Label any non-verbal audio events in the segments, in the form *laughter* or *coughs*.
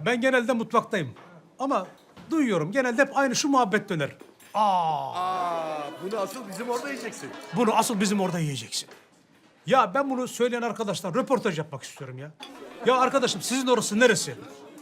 Ya ben genelde mutfaktayım. Ama duyuyorum genelde hep aynı şu muhabbet döner. Aa, Aa, bunu asıl bizim orada yiyeceksin. bunu asıl bizim orada yiyeceksin. Ya ben bunu söyleyen arkadaşlar röportaj yapmak istiyorum ya. Ya arkadaşım sizin orası neresi?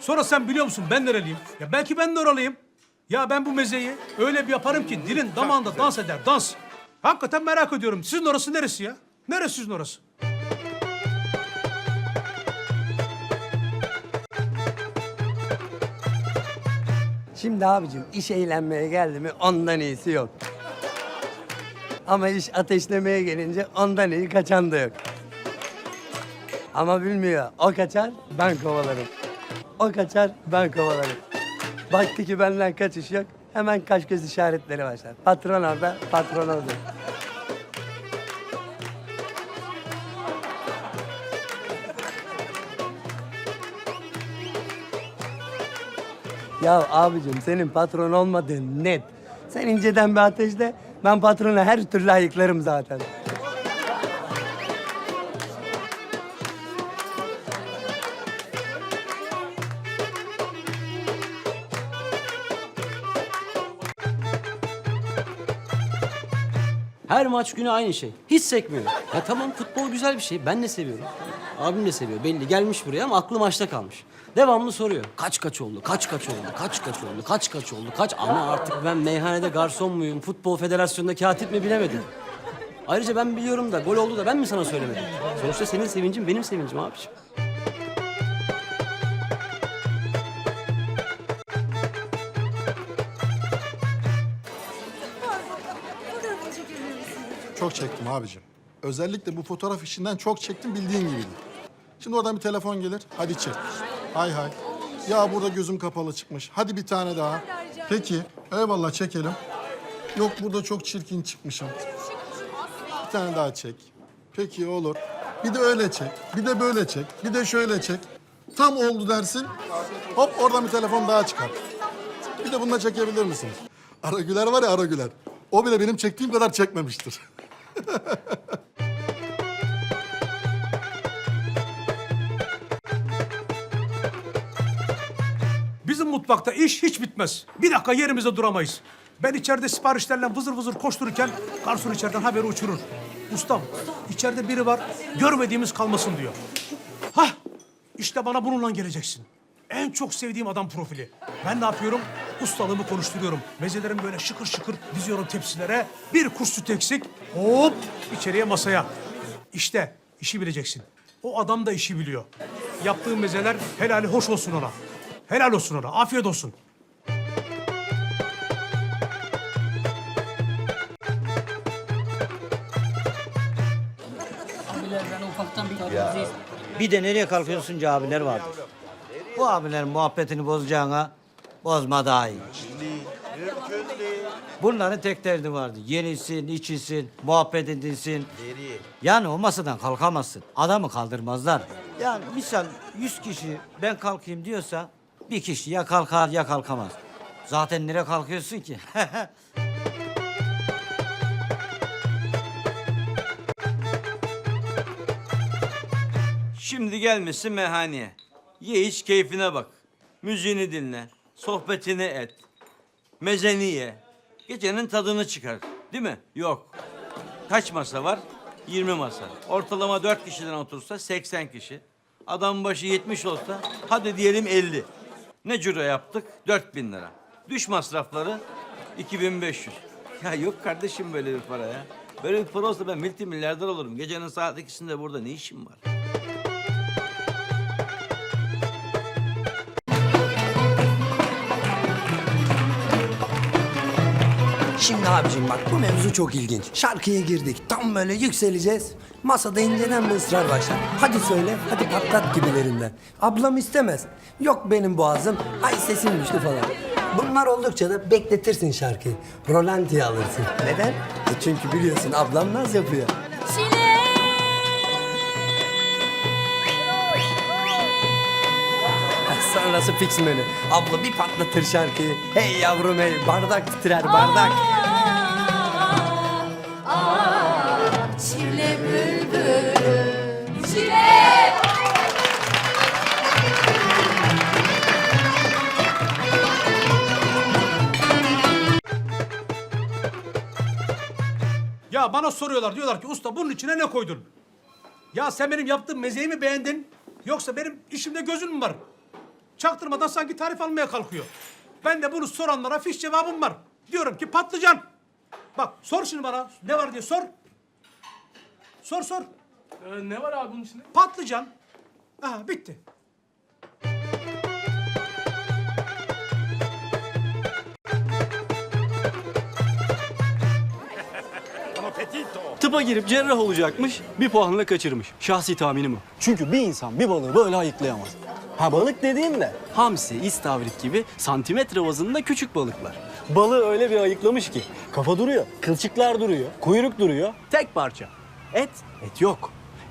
Sonra sen biliyor musun ben nereliyim? Ya belki ben de oralıyım. Ya ben bu mezeyi öyle bir yaparım ki dilin damağında dans eder, dans. Hakikaten merak ediyorum. Sizin orası neresi ya? Neresi sizin orası? Şimdi abicim iş eğlenmeye geldi mi ondan iyisi yok. Ama iş ateşlemeye gelince ondan iyi kaçan da yok. Ama bilmiyor. O kaçar, ben kovalarım. O kaçar, ben kovalarım. Baktı ki benden kaçış yok. Hemen kaş göz işaretleri başlar. Patron orada, patron orada. Ya abicim senin patron olmadığın net. Sen inceden bir ateşle, ben patronu her türlü ayıklarım zaten. Her maç günü aynı şey. Hiç sekmiyor. Ya tamam futbol güzel bir şey. Ben de seviyorum. Abim de seviyor. Belli gelmiş buraya ama aklı maçta kalmış. Devamlı soruyor. Kaç kaç oldu? Kaç kaç oldu? Kaç kaç oldu? Kaç kaç oldu? Kaç? Ama artık ben meyhanede garson muyum? Futbol federasyonunda katip mi bilemedim. Ayrıca ben biliyorum da gol oldu da ben mi sana söylemedim? Sonuçta senin sevincin benim sevincim abiciğim. Çektim abicim. Özellikle bu fotoğraf işinden çok çektim bildiğin gibiydi. Şimdi oradan bir telefon gelir. Hadi çek. Hay hay. Ya burada gözüm kapalı çıkmış. Hadi bir tane daha. Peki. Eyvallah çekelim. Yok burada çok çirkin çıkmışım. Bir tane daha çek. Peki olur. Bir de öyle çek. Bir de böyle çek. Bir de şöyle çek. Tam oldu dersin. Hop oradan bir telefon daha çıkar. Bir de bununla çekebilir misiniz? Aragüler var ya Aragüler. O bile benim çektiğim kadar çekmemiştir. *laughs* Bizim mutfakta iş hiç bitmez. Bir dakika yerimizde duramayız. Ben içeride siparişlerle vızır vızır koştururken garson içeriden haberi uçurur. Ustam içeride biri var görmediğimiz kalmasın diyor. Hah işte bana bununla geleceksin. En çok sevdiğim adam profili. Ben ne yapıyorum? Ustalığımı konuşturuyorum. Mezelerimi böyle şıkır şıkır diziyorum tepsilere. Bir kuş süt eksik. Hop içeriye masaya. İşte işi bileceksin. O adam da işi biliyor. Yaptığım mezeler helali hoş olsun ona. Helal olsun ona. Afiyet olsun. Abiler ben ufaktan bir tatlıyız. Bir de nereye kalkıyorsun abiler vardır. Bu abilerin muhabbetini bozacağına bozma daha iyi. Bunların tek derdi vardı. Yenisin, içilsin, muhabbet edilsin. Yani o masadan kalkamazsın. Adamı kaldırmazlar. Yani misal 100 kişi ben kalkayım diyorsa bir kişi ya kalkar ya kalkamaz. Zaten nereye kalkıyorsun ki? *laughs* Şimdi gelmişsin meyhaneye. Ye iç keyfine bak. Müziğini dinle. Sohbetini et. Mezeni ye. Gecenin tadını çıkar. Değil mi? Yok. Kaç masa var? 20 masa. Ortalama 4 kişiden otursa 80 kişi. Adam başı 70 olsa hadi diyelim 50. Ne ciro yaptık? 4000 lira. Düş masrafları 2500. Ya yok kardeşim böyle bir para ya. Böyle bir para olsa ben multimilyarder olurum. Gecenin saat ikisinde burada ne işim var? Şimdi abicim bak bu mevzu çok ilginç. Şarkıya girdik. Tam böyle yükseleceğiz. Masada inceden bir ısrar başlar. Hadi söyle, hadi patlat gibilerinden. Ablam istemez. Yok benim boğazım, ay sesim düştü falan. Bunlar oldukça da bekletirsin şarkıyı. Rolantiye alırsın. Neden? E çünkü biliyorsun ablam naz yapıyor. numarası fix menü. Abla bir patlatır şarkıyı. Hey yavrum hey bardak titrer bardak. Aa, aa, çile bülbülüm. Ya bana soruyorlar diyorlar ki usta bunun içine ne koydun? Ya sen benim yaptığım mezeyi mi beğendin? Yoksa benim işimde gözün mü var? Çaktırmadan sanki tarif almaya kalkıyor. Ben de bunu soranlara fiş cevabım var. Diyorum ki patlıcan. Bak sor şimdi bana ne var diye sor. Sor sor. ne var abi bunun içinde? Patlıcan. Aha bitti. Tıpa girip cerrah olacakmış, bir puanla kaçırmış. Şahsi tahminim o. Çünkü bir insan bir balığı böyle ayıklayamaz. Ha balık dediğim de hamsi, istavrit gibi santimetre bazında küçük balıklar. Balığı öyle bir ayıklamış ki kafa duruyor, kılçıklar duruyor, kuyruk duruyor, tek parça. Et, et yok.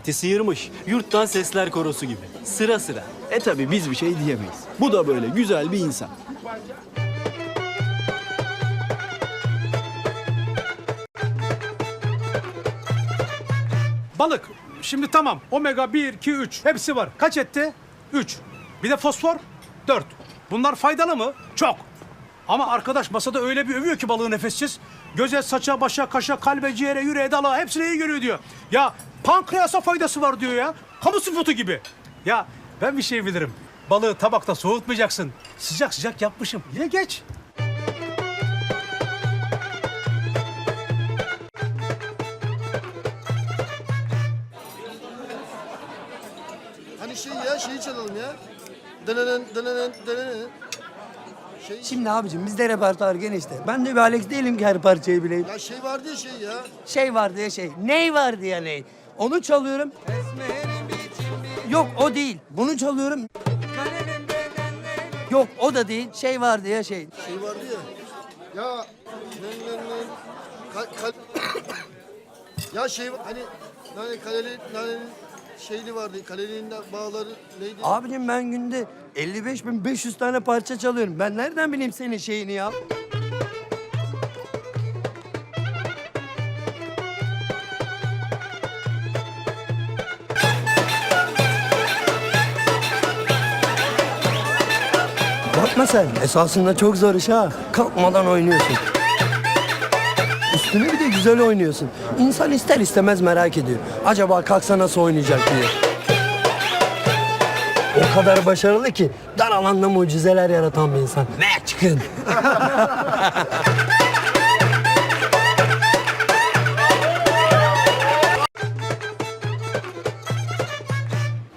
Eti sıyırmış, yurttan sesler korosu gibi. Sıra sıra. E tabi biz bir şey diyemeyiz. Bu da böyle güzel bir insan. Balık. Şimdi tamam. Omega 1, 2, 3. Hepsi var. Kaç etti? 3. Bir de fosfor? 4. Bunlar faydalı mı? Çok. Ama arkadaş masada öyle bir övüyor ki balığı nefessiz. Göze, saça, başa, kaşa, kalbe, ciğere, yüreğe, dala hepsine iyi geliyor diyor. Ya pankreasa faydası var diyor ya. Kamu spotu gibi. Ya ben bir şey bilirim. Balığı tabakta soğutmayacaksın. Sıcak sıcak yapmışım. Ye geç. Dınının dınının dınının. Şey, Şimdi abicim bizde repertuar genişte. Ben de bir Alex değilim ki her parçayı bileyim. ya şey vardı ya şey ya. Şey var diye şey. Ney var diye ney. Onu çalıyorum. Yok o değil. Bunu çalıyorum. Yok o da değil. Şey var diye şey. Şey vardı ya. Ya nın nın nın. Ka, kal- *coughs* ya şey hani hani kaleli nanenin şeyli vardı. Kalelinin de bağları neydi? Abicim ben günde 55.500 tane parça çalıyorum. Ben nereden bileyim senin şeyini ya? Bakma sen. Esasında çok zor iş ha. Kalkmadan oynuyorsun. Üstüne bir de güzel oynuyorsun. İnsan ister istemez merak ediyor. Acaba kalksa nasıl oynayacak diye. O kadar başarılı ki dar alanda mucizeler yaratan bir insan. Ne çıkın. *laughs*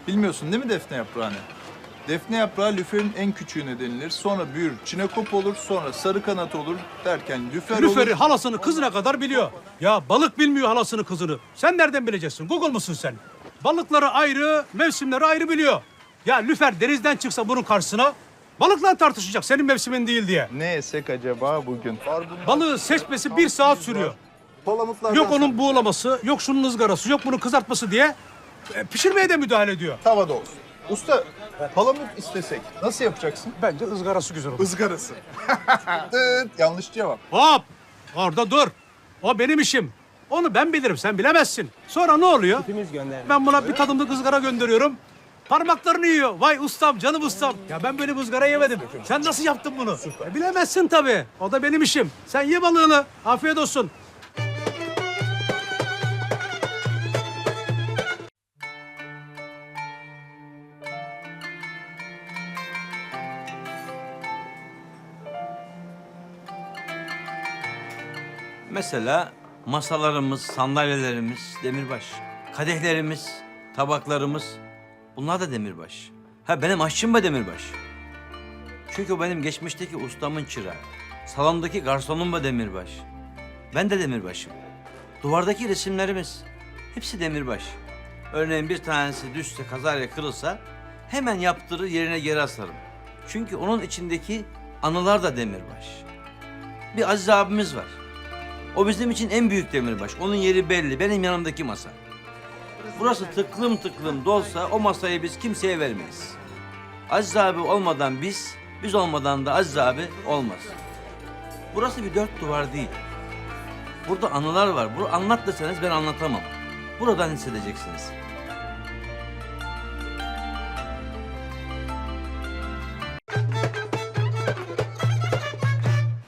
Bilmiyorsun değil mi defne yaprağını? Defne yaprağı lüferin en küçüğüne denilir. Sonra büyür, çinekop olur, sonra sarı kanat olur derken lüfer Lüferi olur. halasını kızına kadar biliyor. Ya balık bilmiyor halasını kızını. Sen nereden bileceksin? Google musun sen? Balıkları ayrı, mevsimleri ayrı biliyor. Ya lüfer denizden çıksa bunun karşısına balıkla tartışacak senin mevsimin değil diye. Ne yesek acaba bugün? Balığı seçmesi bir saat sürüyor. Palamutlardan Yok onun buğulaması, yok şunun ızgarası, yok bunun kızartması diye e, pişirmeye de müdahale ediyor. tavada olsun. Usta, palamut istesek nasıl yapacaksın? Bence ızgarası güzel olur. Izgarası. *laughs* Dıt, yanlış cevap. Hop! Orada dur. O benim işim. Onu ben bilirim, sen bilemezsin. Sonra ne oluyor? Ben buna bir tadımlık ızgara gönderiyorum. Parmaklarını yiyor. Vay ustam, canım ustam. Ya ben böyle bir ızgara yemedim. Sen nasıl yaptın bunu? E, bilemezsin tabii. O da benim işim. Sen ye balığını. Afiyet olsun. Mesela masalarımız, sandalyelerimiz demirbaş. Kadehlerimiz, tabaklarımız bunlar da demirbaş. Ha benim aşçım da demirbaş. Çünkü o benim geçmişteki ustamın çırağı. Salondaki garsonum da demirbaş. Ben de demirbaşım. Duvardaki resimlerimiz hepsi demirbaş. Örneğin bir tanesi düşse kazayla kırılsa hemen yaptırır yerine geri asarım. Çünkü onun içindeki anılar da demirbaş. Bir Aziz abimiz var. O bizim için en büyük demirbaş. Onun yeri belli. Benim yanımdaki masa. Burası tıklım tıklım dolsa o masayı biz kimseye vermeyiz. Aziz abi olmadan biz, biz olmadan da Aziz abi olmaz. Burası bir dört duvar değil. Burada anılar var. Bunu anlat deseniz ben anlatamam. Buradan hissedeceksiniz.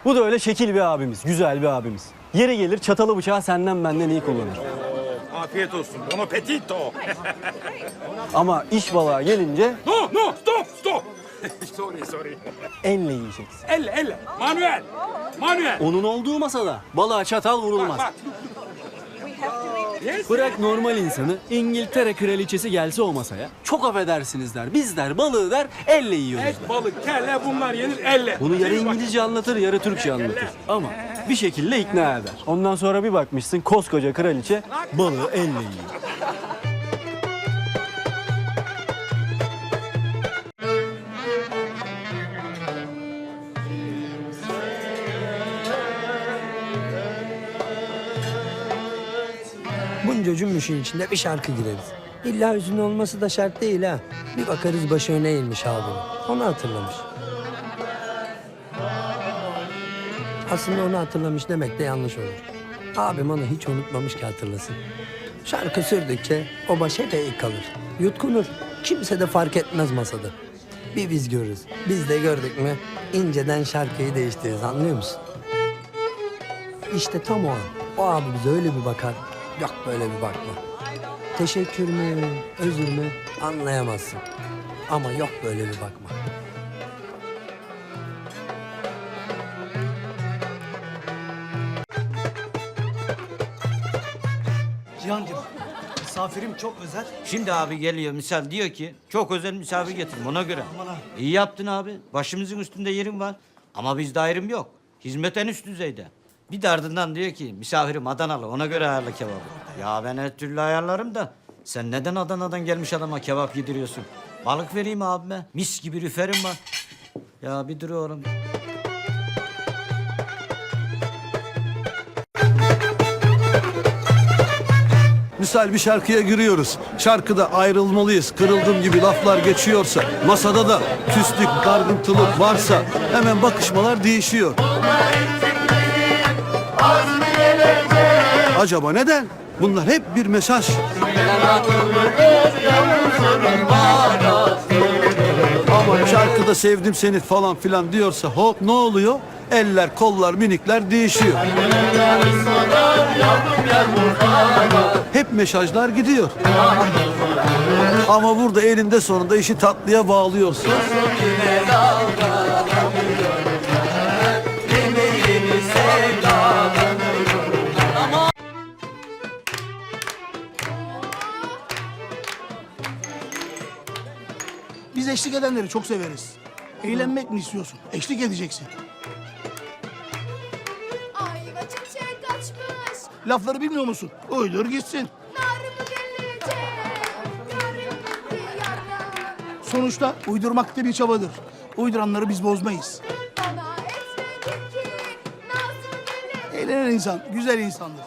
Bu da öyle şekil bir abimiz, güzel bir abimiz. Yeri gelir çatalı bıçağı senden benden iyi kullanır. Afiyet olsun. Bon appetito. Ama iş balığa gelince no, no, stop, stop. *laughs* sorry, sorry. elle yiyeceksin. Elle, elle. Manuel. Manuel. Onun olduğu masada balığa çatal vurulmaz. Bak. Yes. Bırak normal insanı İngiltere kraliçesi gelse o masaya. Çok affedersiniz der. Biz der balığı der elle yiyoruz der. Et, balık, kelle bunlar yenir elle. Bunu yarı İngilizce anlatır, yarı Türkçe anlatır. Ama bir şekilde ikna eder. Ondan sonra bir bakmışsın koskoca kraliçe balığı elle yiyor. Cümbüşün içinde bir şarkı gireriz. İlla hüzünlü olması da şart değil ha. Bir bakarız başı öne eğilmiş abim. Onu hatırlamış. Aslında onu hatırlamış demek de yanlış olur. Abim onu hiç unutmamış ki hatırlasın. Şarkı sürdükçe o baş hep eğik kalır. Yutkunur. Kimse de fark etmez masada. Bir biz görürüz. Biz de gördük mü inceden şarkıyı değiştiririz anlıyor musun? İşte tam o an. O abi bize öyle bir bakar. Yok böyle bir bakma. Teşekkür mü, özür mü anlayamazsın. Ama yok böyle bir bakma. Cihancığım, misafirim çok özel. Şimdi abi geliyor misal diyor ki çok özel misafir getirdim ona göre. İyi yaptın abi. Başımızın üstünde yerin var. Ama bizde ayrım yok. Hizmet en üst düzeyde. Bir de ardından diyor ki misafirim Adanalı ona göre ayarla kebabı. Ya ben her türlü ayarlarım da sen neden Adana'dan gelmiş adama kebap yediriyorsun? Balık vereyim abime. Mis gibi rüferim var. Ya bir dur oğlum. Misal bir şarkıya giriyoruz. Şarkıda ayrılmalıyız, kırıldım gibi laflar geçiyorsa, masada da küslük, dargıntılık varsa hemen bakışmalar değişiyor. Acaba neden? Bunlar hep bir mesaj. Ama şarkıda sevdim seni falan filan diyorsa hop ne oluyor? Eller, kollar, minikler değişiyor. Hep mesajlar gidiyor. Ama burada elinde sonunda işi tatlıya bağlıyorsun. Eşlik edenleri çok severiz. Eğlenmek mi istiyorsun? Eşlik edeceksin. Ayva çiçek açmış. Lafları bilmiyor musun? Uydur gitsin. Narımı gelecek. Yarım gitti yana. Sonuçta uydurmak da bir çabadır. Uyduranları biz bozmayız. Bana gelir? Eğlenen insan güzel insandır.